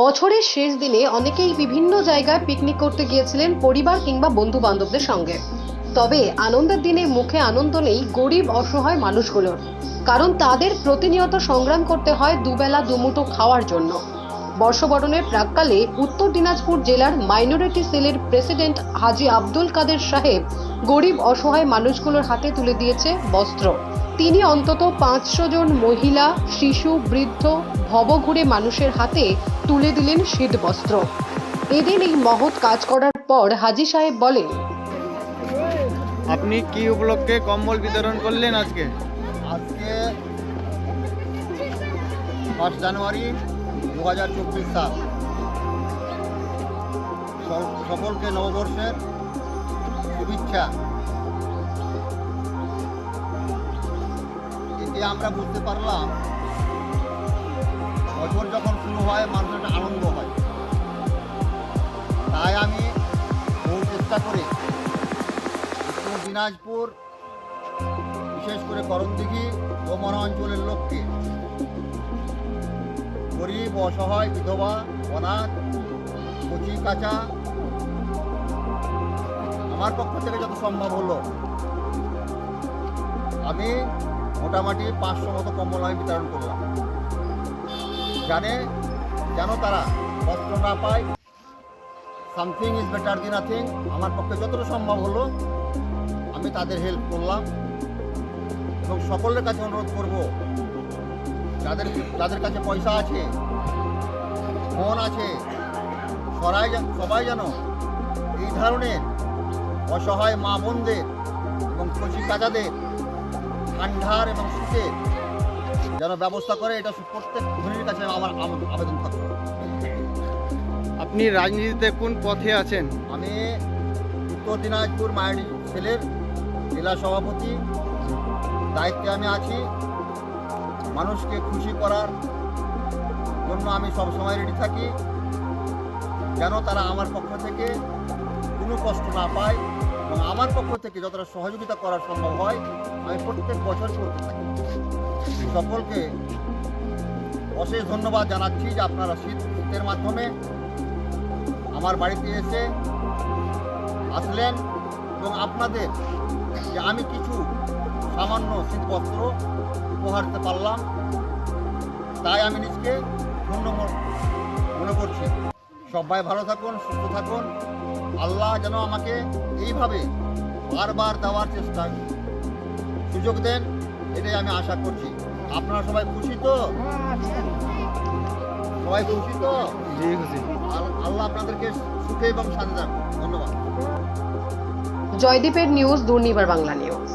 বছরের শেষ দিনে অনেকেই বিভিন্ন জায়গায় পিকনিক করতে গিয়েছিলেন পরিবার কিংবা বন্ধু বান্ধবদের সঙ্গে। তবে আনন্দের দিনে মুখে আনন্দ নেই গরিব অসহায় মানুষগুলোর। কারণ তাদের প্রতিনিয়ত সংগ্রাম করতে হয় দুবেলা দুমুঠো খাওয়ার জন্য। বর্ষবরণের প্রাককালে উত্তর দিনাজপুর জেলার মাইনরিটি সেলের প্রেসিডেন্ট হাজি আব্দুল কাদের সাহেব গরিব অসহায় মানুষগুলোর হাতে তুলে দিয়েছে বস্ত্র। তিনি অন্তত পাঁচশো জন মহিলা শিশু বৃদ্ধ ভবঘুরে মানুষের হাতে তুলে দিলেন শীতবস্ত্র। এদিন এই মহৎ কাজ করার পর হাজি সাহেব বলেন আপনি কি উপলক্ষে কম্বল বিতরণ করলেন আজকে? আজকে ফার্স্ট জানুয়ারি দু হাজার চব্বিশ সাল। সকলকে নববর্ষের শুভেচ্ছা। এতে আমরা বুঝতে পারলাম, বছর যখন শুরু হয়, মানুষের আনন্দ হয়। তাই আমি বহু চেষ্টা করে দিনাজপুর, বিশেষ করে করণদিঘি ও মনা অঞ্চলের লোককে গরিব, অসহায়, বিধবা, অনাথ, কচি, কাঁচা আমার পক্ষ থেকে যত সম্ভব হলো, আমি মোটামুটি পাঁচশো মতো কম্বল আমি বিতরণ করলাম। জানে যেন তারা বস্ত্র না পায়। Something is better the nothing আমার পক্ষে যতটা সম্ভব হলো, আমি তাদের হেল্প করলাম। এবং সকলের কাছে অনুরোধ করব, যাদের যাদের কাছে পয়সা আছে ফোন আছে সবাই সবাই যেন এই ধরনের অসহায় মা বোনদের এবং কচি কাজাদের ঠান্ডার এবং শীতের যেন ব্যবস্থা করে এটা প্রত্যেক ধনীর কাছে আমার আম- আবেদন থাকবে। আপনি রাজনীতিতে কোন পথে আছেন? আমি উত্তর দিনাজপুর মায়াডি সেলের জেলা সভাপতি। দায়িত্বে আমি আছি। মানুষকে খুশি করার জন্য আমি সবসময় রেডি থাকি। যেন তারা আমার পক্ষ থেকে কোনো কষ্ট না পায়। এবং আমার পক্ষ থেকে যতটা সহযোগিতা করা সম্ভব হয়, আমি প্রত্যেক বছর করতে থাকি। সকলকে অশেষ ধন্যবাদ জানাচ্ছি যে আপনারা শীত শীতের মাধ্যমে আমার বাড়িতে এসে আসলেন এবং আপনাদের যে আমি কিছু সামান্য শীতবস্ত্র উপহার দিতে পারলাম, তাই আমি নিজকে ধন্য মনে করছি। সবাই ভালো থাকুন, সুস্থ থাকুন। আল্লাহ যেন আমাকে এইভাবে বারবার দেওয়ার চেষ্টা সুযোগ দেন, এটাই আমি আশা করছি। আপনারা সবাই খুশি তো? সবাই খুশি তো? আল্লাহ আপনাদেরকে সুখে এবং শান্তি ধন্যবাদ। জয়দীপের নিউজ দুর্নিবার বাংলা নিউজ।